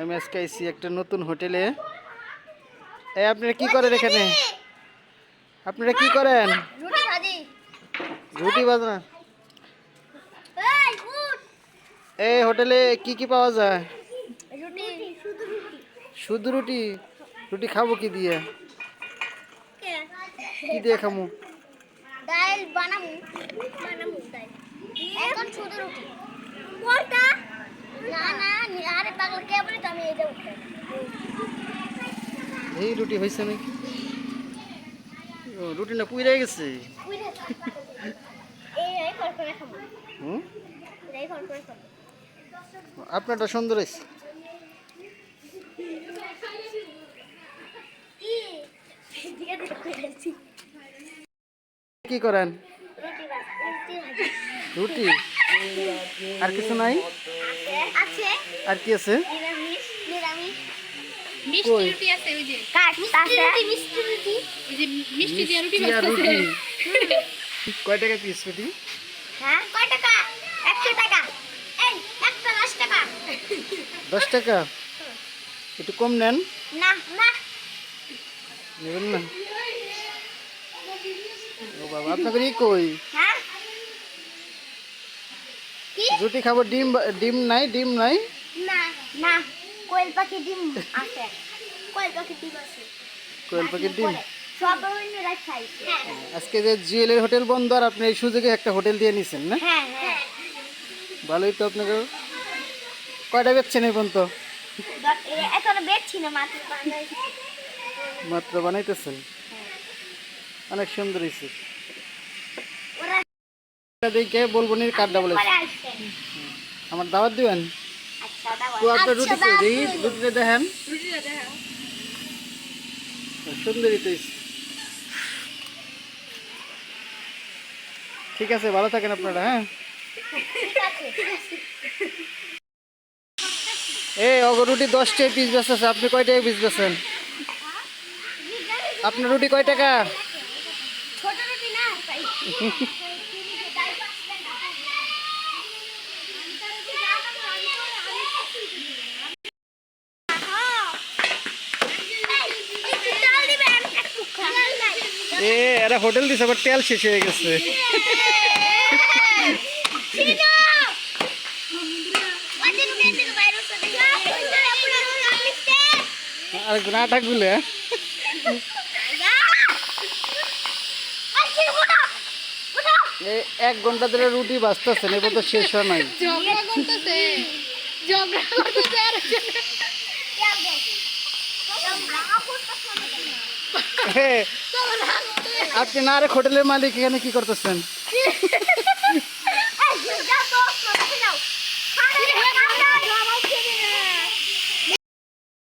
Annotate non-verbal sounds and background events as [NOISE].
আমি আজকে আইসি একটা নতুন হোটেলে। এই আপনারা কি করেন এখানে? আপনারা কি করেন? রুটি বাজনা। এই হোটেলে কি কি পাওয়া যায়? শুধু রুটি। রুটি খাব কি দিয়ে? কি দিয়ে খামু? ডাল বানাবো বানাবো ডাল এখন শুধু রুটি। পরটা। এই রুটি হয়েছে নাকি? রুটি না পুইরে গেছে? আপনারটা সুন্দর হয়েছে। কি করেন? রুটি? আর কিছু নাই? আছে। আর কি আছে? নিরামিষ নিরামিষ। মিষ্টি কই? রুটি আছে ওই যে। কাট আছে মিষ্টি রুটি। ওই যে মিষ্টি দিয়ে রুটি বানাচ্ছে [LAUGHS] কয় টাকা পিস রুটি? হ্যাঁ কয় টাকা? একশো টাকা। এই একটা দশ টাকা। দশ টাকা? একটু কম নেন। না না। নেবেন না? ও বাবা আপনাদের কই? হ্যাঁ রুটি খাব ডিম ডিম নাই ডিম নাই। না না কোয়েল পাখি ডিম আছে। কোয়েল পাখি ডিম আছে। কোয়েল পাখির ডিম। সব অন্য রাত খাই হ্যাঁ। আজকে যে জুয়েলের হোটেল বন্ধ আর আপনি এই সুযোগে একটা হোটেল দিয়ে নিছেন না? হ্যাঁ হ্যাঁ। ভালোই তো আপনাকে। কয়টা বেচছেন এই পর্যন্ত? এখন মাত্র বানাইতেছেন? অনেক সুন্দর হয়েছে দেখে বলব নি কার্ডটা বলে পরে আসছে আমার দাওয়াত দিবেন? আচ্ছা দাও তো আপনার রুটি আচ্ছা, কই? দাও। দেখি রুটিটা দেখেন রুটিটা দেখা সুন্দরই তো হয়েছে। ঠিক আছে ভালো থাকেন আপনারা হ্যাঁ? ঠিক আছে ঠিক আছে এই অগ রুটি দশটায় পিস বেচতেছে আপনি কয়টায় পিস বেচেন? আপনার রুটি কয় টাকা ছোট রুটি না তাই এ এরা হোটেল দিছে আবার তেল শেষ হয়ে গেছে। আর নাটকগুলো এই এক ঘণ্টা ধরে রুটি বাঁচতেছেন এবার তো শেষ হয় নাই। ঝগড়া করতেছে। [LAUGHS] আপনি না রে হোটেলের মালিক এখানে কি করতেছেন? [LAUGHS]